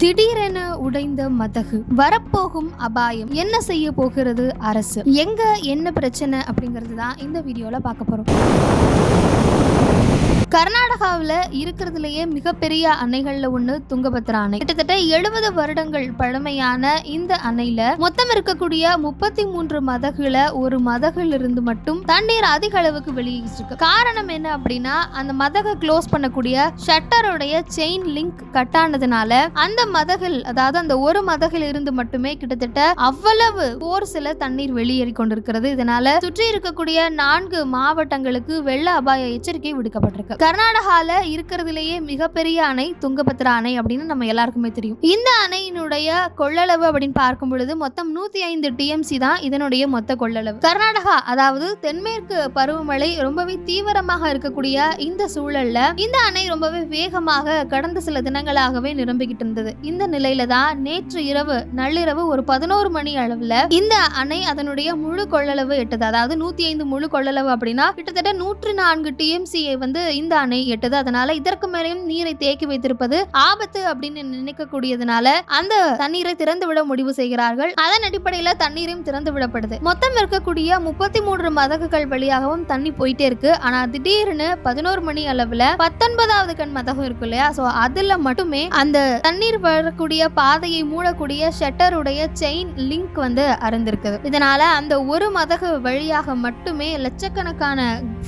திடீரென உடைந்த மதகு. வரப்போகும் அபாயம். என்ன செய்ய போகிறது அரசு? எங்க என்ன பிரச்சனை அப்படிங்கிறது தான் இந்த வீடியோவில் பார்க்க போகிறோம் கர்நாடகாவில் இருக்கிறதுலேயே மிகப்பெரிய அணைகள்ல ஒண்ணு துங்கபத்ரா அணை கிட்டத்தட்ட எழுபது வருடங்கள் பழமையான இந்த அணையில மொத்தம் இருக்கக்கூடிய முப்பத்தி மூன்று மதகுல ஒரு மதகுல இருந்து மட்டும் தண்ணீர் அதிக அளவுக்கு வெளியேறிருக்கு காரணம் என்ன அப்படின்னா அந்த மதகை க்ளோஸ் பண்ணக்கூடிய ஷட்டருடைய செயின் லிங்க் கட் ஆனதுனால அந்த மதகில் அதாவது அந்த ஒரு மதகில் இருந்து மட்டுமே கிட்டத்தட்ட அவ்வளவு போர்ஸ்ல தண்ணீர் வெளியேறி கொண்டிருக்கிறது. இதனால சுற்றி இருக்கக்கூடிய நான்கு மாவட்டங்களுக்கு வெள்ள அபாய எச்சரிக்கை விடுக்கப்பட்டிருக்கு. கர்நாடகால இருக்கிறதுலேயே மிகப்பெரிய அணை துங்கபத்ரா அணை அப்படின்னு நம்ம எல்லாருக்குமே தெரியும். இந்த அணையினுடைய கொள்ளளவு அப்படின்னு பார்க்கும் பொழுது மொத்தம் நூத்தி ஐந்து டிஎம்சி தான் இதனுடைய மொத்த கொள்ளளவு. கர்நாடகா அதாவது தென்மேற்கு பருவமழை ரொம்பவே தீவிரமாக இருக்கக்கூடிய இந்த சூழல்ல இந்த அணை ரொம்பவே வேகமாக கடந்த சில தினங்களாகவே நிரம்பிக்கிட்டு இருந்தது. இந்த நிலையில தான் நேற்று இரவு நள்ளிரவு ஒரு பதினோரு மணி அளவுல இந்த அணை அதனுடைய முழு கொள்ளளவு எட்டது. அதாவது நூத்தி ஐந்து முழு கொள்ளளவு அப்படின்னா கிட்டத்தட்ட நூற்றி நான்கு டிஎம்சியை வந்து இந்த அணை எட்டுது. அதனால இதற்கு மேலேயும் நீரை தேக்கி வைத்திருப்பது ஆபத்து அப்படின்னு நினைக்கக்கூடியதுனால அந்த தண்ணீரை திறந்து விட முடிவு செய்கிறார்கள். அதன் அடிப்படையில தண்ணீரையும் திறந்து விடப்படுது மொத்தம் இருக்கக்கூடிய முப்பத்தி மூன்று மதகுகள் வழியாகவும் தண்ணி போயிட்டே இருக்கு. ஆனா திடீர்னு பதினோரு மணி அளவுல பத்தொன்பதாவது கண் மதகம் இருக்கு இல்லையா? சோ அதுல மட்டுமே அந்த தண்ணீர் வரக்கூடிய பாதையை மூடக்கூடிய ஷட்டருடைய செயின் லிங்க் வந்து அறந்திருக்குது இதனால அந்த ஒரு மதகு வழியாக மட்டுமே லட்சக்கணக்கான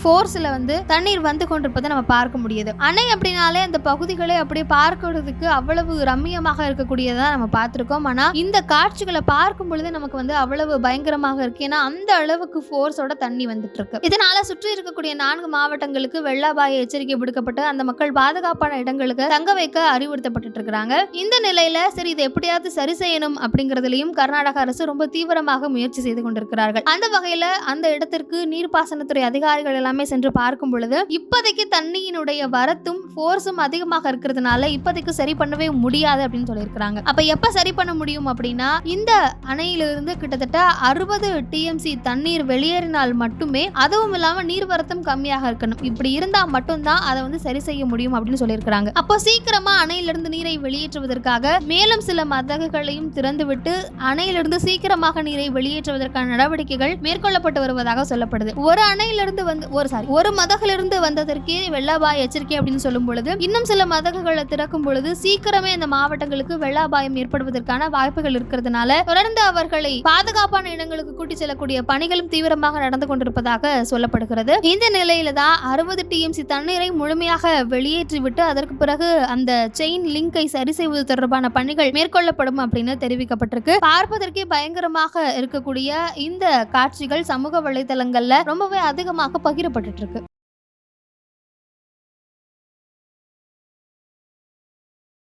ஃபோர்ஸ்ல வந்து தண்ணீர் வந்து கொண்டிருப்பதை நம்ம பார்க்க முடியுது. அணை அப்படின்னாலே அந்த பகுதிகளை அப்படியே பார்க்கிறதுக்கு அவ்வளவு ரம்மியமாக இருக்கக்கூடியதா நம்ம பார்த்துருக்கோம். ஆனால் இந்த காட்சிகளை பார்க்கும் பொழுது நமக்கு வந்து அவ்வளவு பயங்கரமாக இருக்கு. ஏன்னா அந்த அளவுக்கு ஃபோர்ஸோட தண்ணி வந்துட்டு இருக்கு இதனால சுற்றி இருக்கக்கூடிய நான்கு மாவட்டங்களுக்கு வெள்ள அபாய எச்சரிக்கை விடுக்கப்பட்டு அந்த மக்கள் பாதுகாப்பான இடங்களுக்கு தங்க வைக்க அறிவுறுத்தப்பட்டு இருக்கிறாங்க. இந்த நிலையில சரி இதை எப்படியாவது சரி செய்யணும் அப்படிங்கறதுலயும் கர்நாடக அரசு ரொம்ப தீவிரமாக முயற்சி செய்து கொண்டிருக்கிறார்கள். அந்த வகையில அந்த இடத்திற்கு நீர்ப்பாசனத்துறை அதிகாரிகள் எல்லாமே சென்று பார்க்கும் பொழுது இப்போதைக்கு தண்ணியினுடைய வரத்தும் ஃபோர்ஸும் அதிகமாக இருக்கிறதுனால இப்போதைக்கு சரி பண்ணவே முடியாது அப்படின்னு சொல்லியிருக்கிறாங்க. அப்ப எப்ப சரி பண்ண முடியும் அப்படின்னா இந்த அணையிலிருந்து கிட்டத்தட்ட அறுபது டிஎம்சி தண்ணீர் வெளியேறினால் மட்டுமே அதுவும் இல்லாம நீர்வரத்தும் கம்மியாக இருக்கணும். இப்படி இருந்தா மட்டும்தான் அதை வந்து சரி செய்ய முடியும் அப்படின்னு சொல்லியிருக்கிறாங்க. அப்போ சீக்கிரமா அணையிலிருந்து நீரை வெளியேற்றுவதற்காக மேலும் சில மதகுகளையும் திறந்துவிட்டு அணையிலிருந்து சீக்கிரமாக நீரை வெளியேற்றுவதற்கான நடவடிக்கைகள் மேற்கொள்ளப்பட்டு வருவதாக சொல்லப்படுது. ஒரு அணையிலிருந்து வந்து ஒரு சாரி ஒரு மதகிலிருந்து வந்ததற்கே வெள்ளாபாய எச்சரிக்கை அப்படின்னு சொல்லும் பொழுது இன்னும் சில மதகுகளை திறக்கும் பொழுது சீக்கிரமே இந்த மாவட்டங்களுக்கு வெள்ள அபாயம் ஏற்படுவதற்கான வாய்ப்புகள் இருக்கிறதுனால தொடர்ந்து அவர்களை பாதுகாப்பான இடங்களுக்கு கூட்டி செல்லக்கூடிய பணிகளும் தீவிரமாக நடந்து கொண்டிருப்பதாக சொல்லப்படுகிறது. இந்த நிலையில தான் அறுபது டிஎம்சி தண்ணீரை முழுமையாக வெளியேற்றிவிட்டு அதற்கு பிறகு அந்த செயின் லிங்கை சரி செய்வது தொடர்பான பணிகள் மேற்கொள்ளப்படும் அப்படின்னு தெரிவிக்கப்பட்டிருக்கு. பார்ப்பதற்கே பயங்கரமாக இருக்கக்கூடிய இந்த காட்சிகள் சமூக வலைதளங்கள்ல ரொம்பவே அதிகமாக பகிரப்பட்டு இருக்கு.